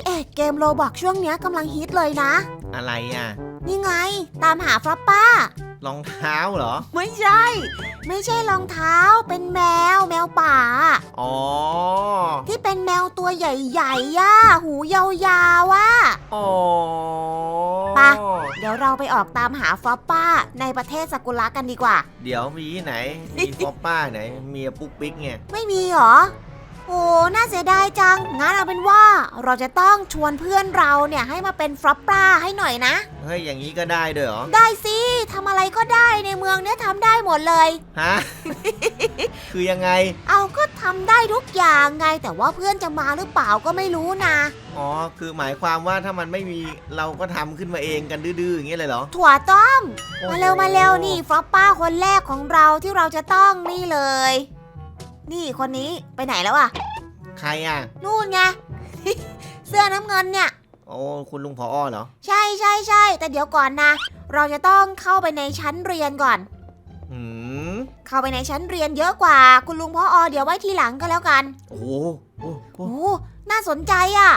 พี่เอกเกมโรบอกช่วงเนี้ยกำลังฮิตเลยนะ อะไรอะ นี่ไง ตามหาฟรอปป้า รองเท้าเหรอ ไม่ใช่ ไม่ใช่รองเท้าเป็นแมวแมวป่า อ๋อ ที่เป็นแมวตัวใหญ่ๆย่าหูยาวๆว่ะ อ๋อไป เดี๋ยวเราไปออกตามหาฟรอปป้าในประเทศสกุระกันดีกว่า เดี๋ยวมีที่ไหน มีฟอปป้าไหนเมียปุ๊กปิ๊กไง ไม่มีเหรอ โอ้น่าเสียดายจัง งั้นเอาเป็นว่าเราจะต้องชวนเพื่อนเราเนี่ยให้มาเป็นฟรอปป้าให้หน่อยนะ เฮ้ย อย่างนี้ก็ได้ด้วยเหรอ ได้สิทำอะไรก็ได้ในเมืองเนี้ยทำได้หมดเลย ฮะ คือยังไง เอาก็ทำได้ทุกอย่างไง แต่ว่าเพื่อนจะมาหรือเปล่าก็ไม่รู้นะ อ๋อ คือหมายความว่าถ้ามันไม่มีเราก็ทำขึ้นมาเองกันดื้อๆ อย่างเงี้ยเลยเหรอถั่วต้มโอ้โหมาเร็วมาเร็วนี่ฟรอปป้าคนแรกของเราที่เราจะต้องนี่เลย นี่คนนี้ไปไหนแล้วอะ ใครอะ นู่นไง เสื้อน้ำเงินเนี่ย โอ้คุณลุงพออเหรอ ใช่ใช่ใช่แต่เดี๋ยวก่อนนะ เราจะต้องเข้าไปในชั้นเรียนก่อน อืมเข้าไปในชั้นเรียนเยอะกว่า คุณลุงพ่ออเดี๋ยวไว้ทีหลังก็แล้วกันโอ้โหโอ้โหโอ้น่าสนใจอะ่ะ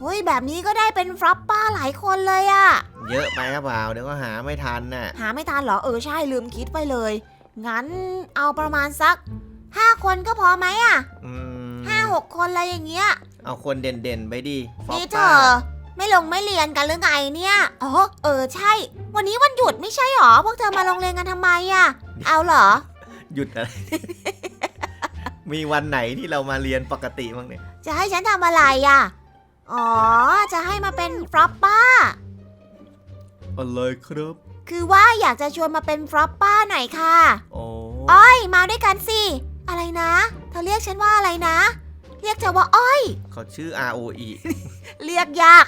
เฮ้ยแบบนี้ก็ได้เป็นฟรอปป้าหลายคนเลยอะ่ะ เยอะไปหรือเปล่า เดี๋ยวก็หาไม่ทันน่ะ หาไม่ทันเหรอเออใช่ลืมคิดไปเลย งั้นเอาประมาณสักห้าคนก็พอไหมอะ่ะ อืมห้าห กคนอะไรอย่างเงี้ยเอาคนเด่นๆไปดิฟอปนี่เธป้าอไม่ลงไม่เรียนกันหรือไงเนี่ยอ๋อเออใช่ วันนี้วันหยุดไม่ใช่หรอพวกเธอมาโรงเรียนกันทำไมอะ่ะ เอาเหรอ หยุดอะไร มีวันไหนที่เรามาเรียนปกติบ้างเนี่ยจะให้ฉันทำอะไรอะ อ๋อ จะให้มาเป็นฟรอปป้า อะไรครับคือว่าอยากจะชวนมาเป็นฟรอปป้าหน่อยค่ะ อ๋ออ้อยมาด้วยกันสิ อะไรนะ เธอเรียกฉันว่าอะไรนะ เรียกเธอว่าอ้อย เขาชื่อ R O E เรียกยาก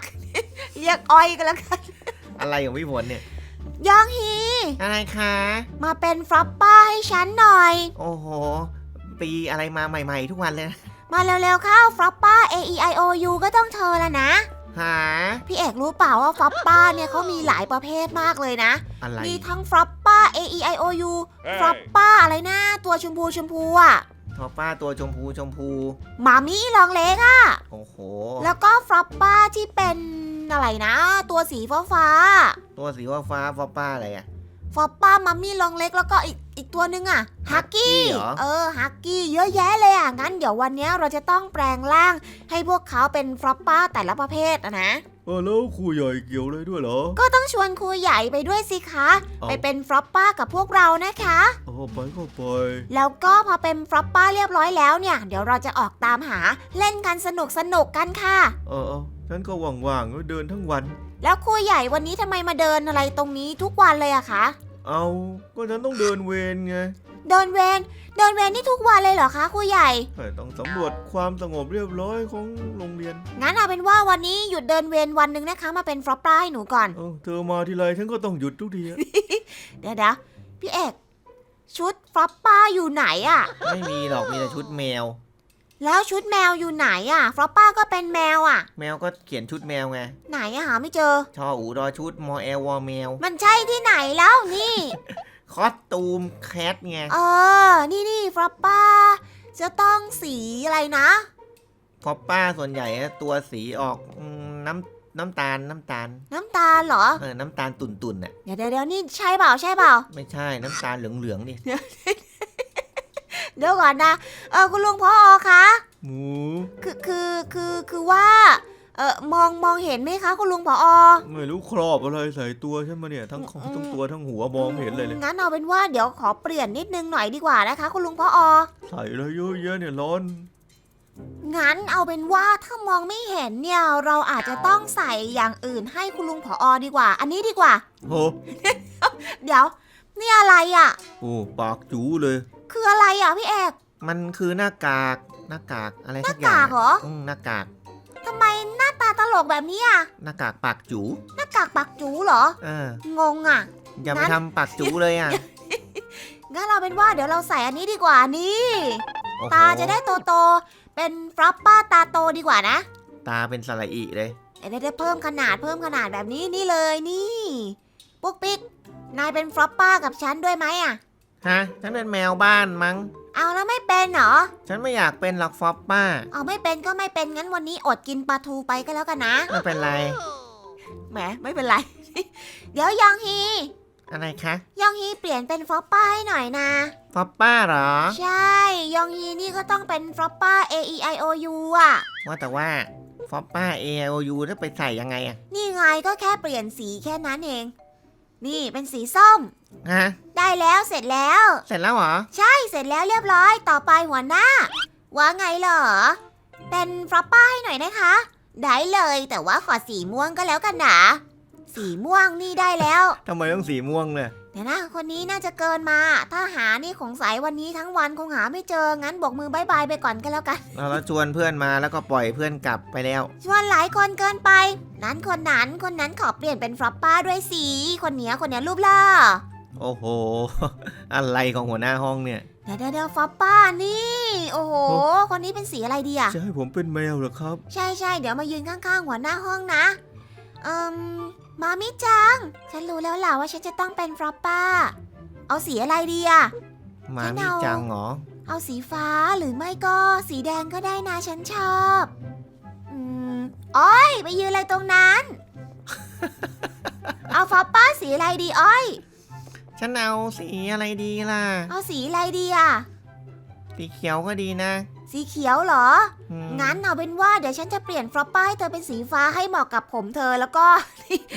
เรียกอ้อยก็แล้วกัน อะไรของพี่ฝนเนี่ย ยองฮี อะไรคะ มาเป็นฟรอปป้าให้ฉันหน่อย โอ้โห ปีอะไรมาใหม่ๆ ทุกวันเลยนะมาเร็วๆเข้าฟรอปป้า A E I O U ก็ต้องเธอแล้วนะ หา พี่เอกรู้เปล่าว่าฟรอปป้าเนี่ยเขามีหลายประเภทมากเลยนะ อะไร มีทั้งฟรอปป้า A E I O U ฟรอปป้าอะไรนะ ตัวชมพูชมพูอะ ทอป้าตัวชมพูชมพูหมามี่ลองเล็กอะโอ้โห แล้วก็ฟรอปป้าที่เป็นอะไรนะ ตัวสีฟ้าฟ้าตัวสีฟ้าฟ้าฟอป้าอะไรอะๆฟรอปป้ามัมมี่ลองเล็กแล้วก็อีกอีกตัวนึงอะฮักกี้ Huggy เหรอเออฮักกี้เยอะแยะเลยอะงั้นเดี๋ยววันเนี้ยเราจะต้องแปลงร่าง ให้พวกเขาเป็นฟรอปป้าแต่ละประเภทอะนะ เออแล้วครูใหญ่เกี่ยวเลยด้วยเหรอ ก็ต้องชวนครูใหญ่ไปด้วยสิคะ เอา ไปเป็นฟรอปป้ากับพวกเรานะคะ อ๋อไปก็ไป แล้วก็พอเป็นฟรอปป้าเรียบร้อยแล้วเนี่ย เดี๋ยวเราจะออกตามหาเล่นกันสนุกสนุกๆกันค่ะ เออเออฉันก็ว่างๆแล้วเดินทั้งวัน แล้วครูใหญ่วันนี้ทำไมมาเดินอะไรตรงนี้ทุกวันเลยอะคะ เอาก็ฉันต้องเดินเวรไง เดินเวรเดินเวรนี่ทุกวันเลยเหรอคะครูใหญ่ เออต้องสำรวจความสงบเรียบร้อยของโรงเรียน งั้นเอาเป็นว่าวันนี้หยุดเดินเวรวันหนึ่งนะคะ มาเป็นฟรอปป้าให้หนูก่อน เออเธอมาทีไรฉันก็ต้องหยุดทุกทีอะ เดี๋ยวเดี๋ยวพี่เอก ชุดฟรอปป้าอยู่ไหนอะไม่มีหรอกมีแต่ชุดแมว แล้วชุดแมวอยู่ไหนอะฟรอปป้าก็เป็นแมวอะแมวก็เขียนชุดแมวไง ไหนอะหาไม่เจอ ชออูรอชุดมอแอลวอแมว มันใช่ที่ไหนแล้วนี่ คอสตูมแคทไงเออ นี่นี่ฟรอปป้า จะต้องสีอะไรนะเพราะป้าส่วนใหญ่อะตัวสีออกอืมน้ำน้ำตาลน้ำตาล น้ำตาลเหรอ เออ น้ำตาลตุ่นตุ่นๆน่ะ เดี๋ยวเดี๋ยวเดี๋ยวนี่ใช่เปล่าใช่เปล่า ไม่ใช่น้ำตาลเหลืองเหลืองๆดิเดี๋ยวก่อนนะ เออคุณลุงพออคะ หมู คือคือคือคือว่า เออมองมองเห็นไหมคะคุณลุงพออไม่รู้ครอบอะไรใส่ตัวใช่ไหมเนี่ยทั้งอืมทั้งตัวทั้งหัวมองไม่เห็นเลยเลยงั้นเอาเป็นว่าเดี๋ยวขอเปลี่ยนนิดนึงหน่อยดีกว่านะคะ คุณลุงพออใส่อะไรเยอะแยะเนี่ยร้อนงั้นเอาเป็นว่าถ้ามองไม่เห็นเนี่ยเราอาจจะต้องใส่อย่างอื่นให้คุณลุงพออดีกว่า อันนี้ดีกว่าโหเดี๋ยว นี่อะไรอะ โอ้ปากจูเลย คืออะไรอะพี่เอกมันคือหน้ากากหน้ากากอะไรหสัน้ากอย่างกากเหรออืมหน้ากากทำไมหน้า ตาตลกแบบนี้อะหน้ากากปากจูหน้ากากปักจูเหรอ เออ งงอะ อย่าไปงั้น ทำปากจูเลยอะงั้นเราเป็นว่าเดี๋ยวเราใส่อันนี้ดีกว่านี่ โอ้โหตาจะได้โตโตๆเป็นฟรอปป้าตาโตดีกว่านะตาเป็นสระอีเลย เดี๋ยวได้เพิ่มขนาดเพิ่มขนาดแบบนี้นี่เลยนี่ปุ๊กปิ๊กนายเป็นฟรอปป้ากับฉันด้วยไหมอะ ฮะฉันเป็นแมวบ้านมั้ง เอาแล้วไม่เป็นเหรอ ฉันไม่อยากเป็นหรอกฟอปป้า เอาไม่เป็นก็ไม่เป็นงั้นวันนี้อดกินปลาทูไปก็แล้วกันนะ ไม่เป็นไร แหมไม่เป็นไร เดี๋ยวยองฮี อะไรคะยองฮีเปลี่ยนเป็นฟอปป้าให้หน่อยนะ ฟอปป้าเหรอ ใช่ ยองฮีนี่ก็ต้องเป็นฟอปป้า A E I O U อะ ว่าแต่ว่าฟอปป้า A O U จะไปใส่ยังไงอะนี่ไงก็แค่เปลี่ยนสีแค่นั้นเอง นี่เป็นสีส้ม ฮะได้แล้วเสร็จแล้ว เสร็จแล้วเหรอ ใช่เสร็จแล้วเรียบร้อยต่อไปหัวหน้า ว่าไงเหรอ เป็นฟรอปป้าให้หน่อยนะคะ ได้เลยแต่ว่าขอสีม่วงก็แล้วกันนะสีม่วงนี่ได้แล้วทำไมต้องสีม่วงเลยเดี๋ยวนะคนนี้น่าจะเกินมา ถ้าหานี่ของสายวันนี้ทั้งวันคงหาไม่เจองั้นบอกมือบายบายไปก่อนก็แล้วกันเราแล้วชวนเพื่อนมาแล้วก็ปล่อยเพื่อนกลับไปแล้ว ชวนหลายคนเกินไป นั้นคนนั้นคนนั้นขอเปลี่ยนเป็นฟรอปป้าด้วยสีคนเนี้ยคนเนี้ยรูปล่อ โอ้โห อะไรของหัวหน้าห้องเนี่ย เดี๋ยวเดี๋ยวเดี๋ยวฟรอปป้านี่ โอ้โห คนนี้เป็นสีอะไรดีอะจะให้ผมเป็นแมวเหรอครับ ใช่ใช่เดี๋ยวมายืนข้างๆ หัวหน้าห้องนะ เอิมมามิจัง ฉันรู้แล้วล่ะว่าฉันจะต้องเป็นฟรอปป้า เอาสีอะไรดีอะมาฉันมิเอาจังเหรอ เอาสีฟ้าหรือไม่ก็สีแดงก็ได้นะฉันชอบอืมอ้อยไปยืนอะไรตรงนั้น เอาฟรอปป้าสีอะไรดีอ้อย ฉันเอาสีอะไรดีล่ะ เอาสีอะไรดีอะสีเขียวก็ดีนะสีเขียวเหรอ อืมงั้นเอาเป็นว่าเดี๋ยวฉันจะเปลี่ยนฟรอปป้าให้เธอเป็นสีฟ้าให้เหมาะกับผมเธอแล้วก็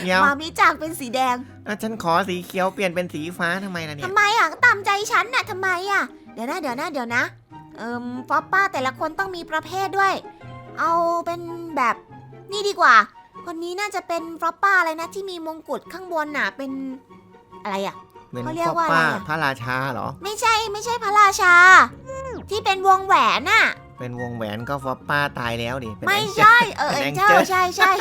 เดี๋ยวมามิจังเป็นสีแดงอะฉันขอสีเขียวเปลี่ยนเป็นสีฟ้าทำไมล่ะเนี่ยทำไมอะก็ตามใจฉันน่ะทำไมอะ เดี๋ยวนะเดี๋ยวนะเดี๋ยวนะเอิมฟอปป้าแต่ละคนต้องมีประเภทด้วย เอาเป็นแบบนี่ดีกว่า คนนี้น่าจะเป็นฟอปป้าอะไรนะที่มีมงกุฎข้างบนน่ะเป็นอะไรอะ เป็นเขาเรียกฟอปว่าอะไรป้าอะ พระราชาเหรอ ไม่ใช่ไม่ใช่พระราชา ที่เป็นวงแหวนน่ะ เป็นวงแหวนก็ฟอปป้าตายแล้วดิเป็นไม่แองเจิล ใช่เออเป็นเอ็นแองเจเจิลใช่ใช่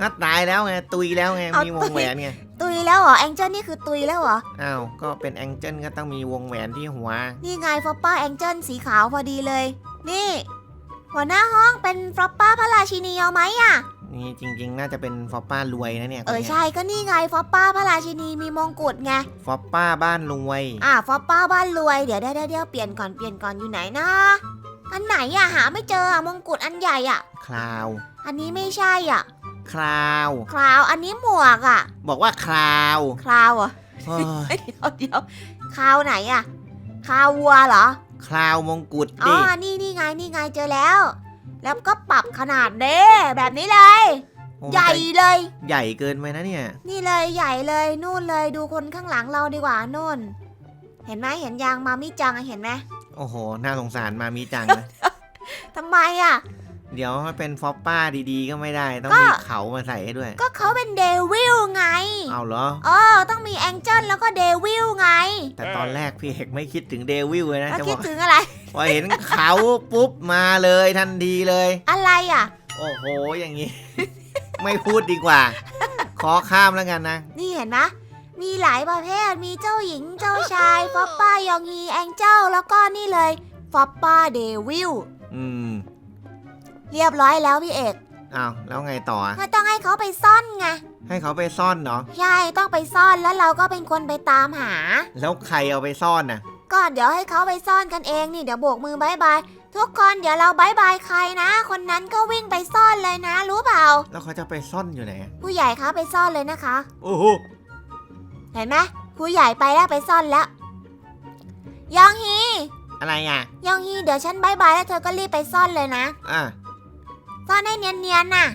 ก็ตายแล้วไงตุยแล้วไงเอามีวตุงยแหวนไงตุยแล้วเหรอแองเจิลนี่คือตุยแล้วเหรอ อ้าวก็เป็นแองเจิลก็ต้องมีวงแหวนที่หัว นี่ไงฟอปป้าแองเจิลสีขาวพอดีเลย นี่ หัวหน้าห้องเป็นฟอปป้าพระราชินีเอาไหมอะ นี่จริง ๆ น่าจะเป็นฟอปป้ารวยนะเนี่ยเออคนนี้ยใช่ก็นี่ไงฟอปป้าพระราชินีมีมงกุฎไง ฟอปป้าบ้านรวย อะฟอปป้าบ้านรวยเดี๋ยวเดี๋ยวเดี๋ยวเปลี่ยนก่อนเปลี่ยนก่อนอยู่ไหนนะ อันไหนอะหาไม่เจออะมงกุฎอันใหญ่อะคราว อันนี้ไม่ใช่อะคราว คราวอันนี้หมวกอะบอกว่าคราวคราวเหรอะเฮ้ยเดี๋ยวเดี๋ยวคราวไหนอะคราววัวเหรอ คราวมงกุฎอ๋ดิอนี่นี่ไงนี่ไงเจอแล้ว แล้วก็ปรับขนาดเด้แบบนี้เลย โอ้ใหญ่เลย ใหญ่เกินไปนะเนี่ย นี่เลยใหญ่เลยนู่นเลยดูคนข้างหลังเราดีกว่านู่น เห็นไหมเห็นยางมามิจังอะเห็นไหมโอ้โห น่าสงสารมามีจังนะ ทำไมอะเดี๋ยวให้เป็นฟอปป้าดีๆก็ไม่ได้ ต้องก็มีเขามาใส่ให้ด้วย ก็เขาเป็นเดวิลไงเอาเหรอ เออต้องมีแองเจิลแล้วก็เดวิลไงแต่ตอนแรกพี่เอกไม่คิดถึงเดวิลเลยนะแล้วจะบคิอดกถึงอะไร พอเห็นเขาปุ๊บมาเลยทันทีเลย อะไรอะ โอ้โหอย่างนี้ ไม่พูดดีกว่า ขอข้ามแล้วกันนะ นี่เห็นไหมมีหลายประเภท มีเจ้าหญิงเจ้าชายฟอปป้ายองฮีแองเจิลแล้วก็นี่เลยฟอปป้าเดวิลอืมเรียบร้อยแล้วพี่เอกอ้าวแล้วไงต่ออะก็ต้องให้เขาไปซ่อนไง ให้เขาไปซ่อนเนาะใช่ ต้องไปซ่อนแล้วเราก็เป็นคนไปตามหา แล้วใครเอาไปซ่อนน่ะ ก็เดี๋ยวให้เขาไปซ่อนกันเองนี่เดี๋ยวโบกมือบายบายทุกคนเดี๋ยวเราบายบายใครนะ คนนั้นก็วิ่งไปซ่อนเลยนะ รู้เปล่า แล้วเขาจะไปซ่อนอยู่ไหนอะผู้ใหญ่คะไปซ่อนเลยนะคะ โอ้โห เห็นไหมผู้ใหญ่ไปแล้วไปซ่อนแล้ว ยองฮีอะไรอะ ยองฮีเดี๋ยวฉันบายบายแล้วเธอก็รีบไปซ่อนเลยนะ อะ ซ่อนให้เนียนๆน่ะ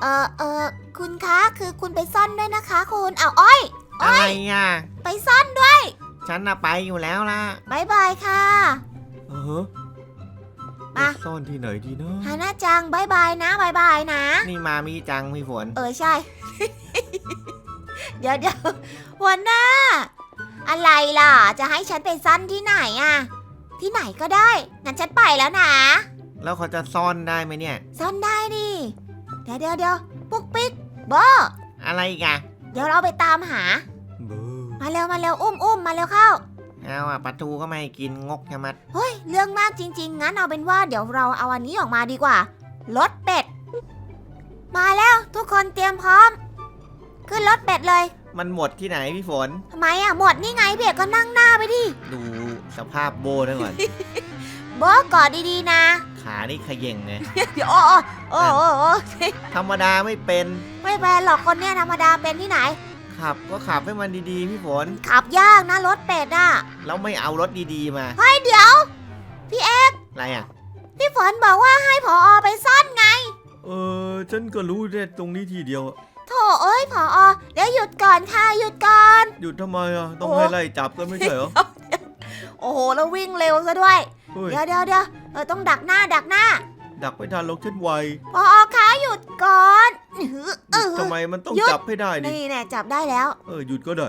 เออเออคุณคะคือคุณไปซ่อนด้วยนะคะ คุณเอาอ้อย อะไรอะ ไปซ่อนด้วย ฉันน่ะไปอยู่แล้วล่ะบายบายค่ะเออมาซ่อนที่ไหนดีนะฮาน่าจังบายบายนะบายบายนะ นี่มามีจังมีฝน เออใช่ เดี๋ยวเดี๋ยวหัวหน้า อะไรล่ะ จะให้ฉันไปซ่อนที่ไหนอะที่ไหนก็ได้ งั้นฉันไปแล้วนะ แล้วเขาจะซ่อนได้ไหมเนี่ย ซ่อนได้ดิเดี๋ยวเดี๋ยวเดี๋ยวปุ๊กปิ๊กโบอะไรอีกอะเดี๋ยวเราไปตามหาบู มาเร็วมาเร็วอุ้มอุ้มมาเร็วเข้าเอาอะปลาทูก็ไม่ให้กินงกใช่ไหมเฮ้ยเรื่องมากจริง ๆ งั้นเอาเป็นว่าเดี๋ยวเราเอาอันนี้ออกมาดีกว่ารถเป็ด มาแล้วทุกคนเตรียมพร้อม ขึ้นรถเป็ดเลย มันหมดที่ไหนพี่ฝน ทำไมอะหมดนี่ไงพี่เอกก็นั่งหน้าไปดิดูสภาพโบนะก่อน โบะกอดดีๆนะ ขานี่ขย่งไงเดี๋ยวโอ้โอ้โอ้โอ้ธรรมดาไม่เป็นไม่เป็นหรอกคนเนี้ยธรรมดาเป็นที่ไหน ขับก็ขับให้มันดีๆ พี่ฝน ขับยากนะรถเป็ดอะ แล้วไม่เอารถดีๆมาเฮ้ยเดี๋ยว พี่เอกอะไรอะ พี่ฝนบอกว่าให้ผออไปซ่อนไง เออฉันก็รู้แค่ตรงนี้ทีเดียวอะโถเอ้ยผออเดี๋ยวหยุดก่อนค่ะหยุดก่อน หยุดทำไมอะ ต้องโอ้ให้ไล่จับกันไม่ใช่เหรอ โอ้โหแล้ววิ่งเร็วซะด้วย เฮ้ย เดี๋ยวเดี๋ยวเดี๋ยวเออต้องดักหน้าดักหน้าดักไม่ทันหรอกฉันไว ผออคะหยุดก่อนอื้อ หือเออทำไมมันต้องหยุดจับให้ได้ดินี่แน่จับได้แล้ว เออหยุดก็ได้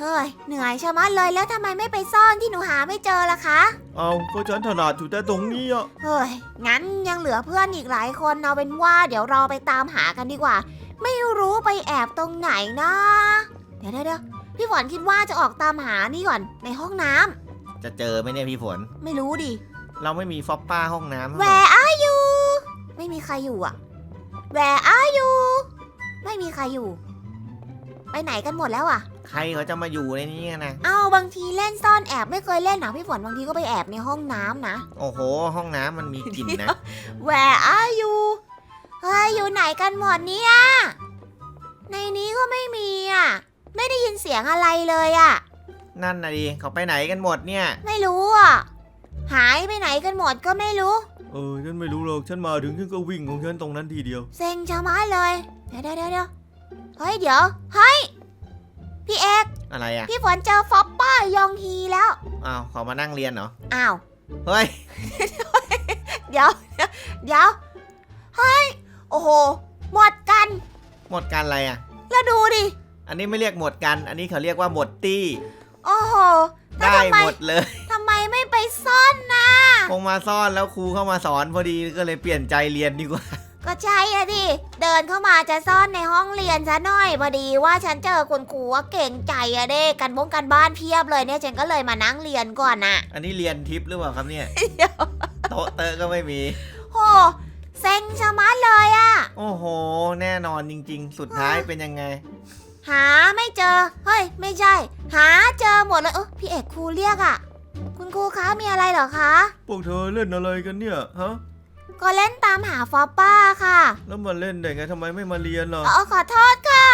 เฮ้ย เหนื่อยชะมัดเลยแล้วทำไมไม่ไปซ่อนที่หนูหาไม่เจอล่ะคะ เอาก็ฉันถนัดอยู่แต่ตรงนี้อะเฮ้ย งั้นยังเหลือเพื่อนอีกหลายคนเอาเป็นว่าเดี๋ยวเราไปตามหากันดีกว่า ไม่รู้ไปแอบตรงไหนนะ เดี๋ยวเดี๋ยวเดี๋ยวพี่ฝนคิดว่าจะออกตามหานี่ก่อนในห้องน้ำจะเจอไหมเนี่ยพี่ฝน ไม่รู้ดิ เราไม่มีฟอปป้าห้องน้ำ Where are you ไม่มีใครอยู่อะ Where are you ไม่มีใครอยู่ ไปไหนกันหมดแล้วอะใครเขาจะมาอยู่ในนี้กันนะ เอ้าบางทีเล่นซ่อนแอบไม่เคยเล่นหรอพี่ฝนบางทีก็ไปแอบในห้องน้ำนะ โอ้โห ห้องน้ำมันมีกลิ่นนะ Where are you เฮ้ยอยู่ไหนกันหมดเนี่ย ในนี้ก็ไม่มีอะ ไม่ได้ยินเสียงอะไรเลยอะ นั่นนะดิเขาไปไหนกันหมดเนี่ย ไม่รู้อะ หายไปไหนกันหมดก็ไม่รู้ เออฉันไม่รู้หรอกฉันมาถึงฉันก็วิ่งของฉันตรงนั้นทีเดียว เซ็งชะมัดเลยเดี๋ยวเดี๋ยวเดี๋ยวเดี๋ยวเฮ้ยเดี๋ยวเฮ้ยพี่เอกอะไรอะพี่ฝนเจอฟอปป้ายองฮีแล้วอ้าวเขามานั่งเรียนเหรออ้าวเฮ้ยเดี๋ยวเดี๋ยวเดี๋ยวเฮ้ยโอ้โหหมดกัน หมดกันอะไรอะแล้วดูดิอันนี้ไม่เรียกหมดกัน อันนี้เขาเรียกว่าหมดตี้โอ้โหแล้ว ได้ทำไมหมดเลยทำไมไม่ไปซ่อนนะ คงมาซ่อนแล้วครูเข้ามาสอนพอดีก็เลยเปลี่ยนใจเรียนดีกว่า ก็ใช่อะดิ เดินเข้ามาจะซ่อนในห้องเรียนซะหน่อยพอดีว่าฉันเจอคุณครูว่าเก่งใจอะเด้กันบงกันบ้านเพียบเลยเนี่ยฉันก็เลยมานั่งเรียนก่อนน่ะ อันนี้เรียนทิปหรือเปล่าครับเนี่ย โต๊ะเตอะก็ไม่มีโหเซ็งชะมัดเลยอะโอ้โห แน่นอนจริง ๆ สุดท้ายเป็นยังไง หาไม่เจอ เฮ้ย ไม่ใช่ หาเจอหมดเลยเออพี่เอกครูเรียกอะคุณครูคะมีอะไรเหรอคะ พวกเธอเล่นอะไรกันเนี่ย ฮะ ก็เล่นตามหาฟอปป้าค่ะแล้วมาเล่นได้ไงทำไมไม่มาเรียนล่ะเออขอโทษค่ะ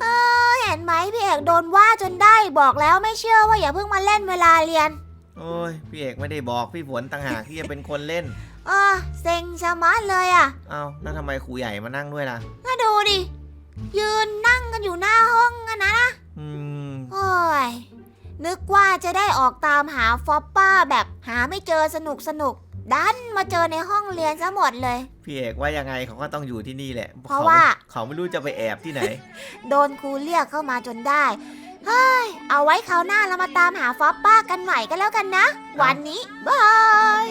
เออเห็นไหมพี่เอกโดนว่าจนได้บอกแล้วไม่เชื่อว่าอย่าเพิ่งมาเล่นเวลาเรียน โอ้ยพี่เอกไม่ได้บอกพี่ฝนต่างหากที่จะเป็นคนเล่นเออเซ็งชะมัดเลยอะเอ้าแล้วทำไมครูใหญ่มานั่งด้วยล่ะ ก็ดูดิ ยืนนั่งกันอยู่หน้าห้องกันนะนะอืมโอ้ย นึกว่าจะได้ออกตามหาฟอปป้าแบบหาไม่เจอสนุกสนุก ดันมาเจอในห้องเรียนซะหมดเลย พี่เอกว่ายังไงเขาก็ต้องอยู่ที่นี่แหละเพราะว่า เขาไม่รู้จะไปแอบที่ไหน โดนครูเรียกเข้ามาจนได้ เฮ้ย เอาไว้คราวหน้าเรามาตามหาฟอปป้ากันใหม่กันแล้วกันนะ วันนี้บาย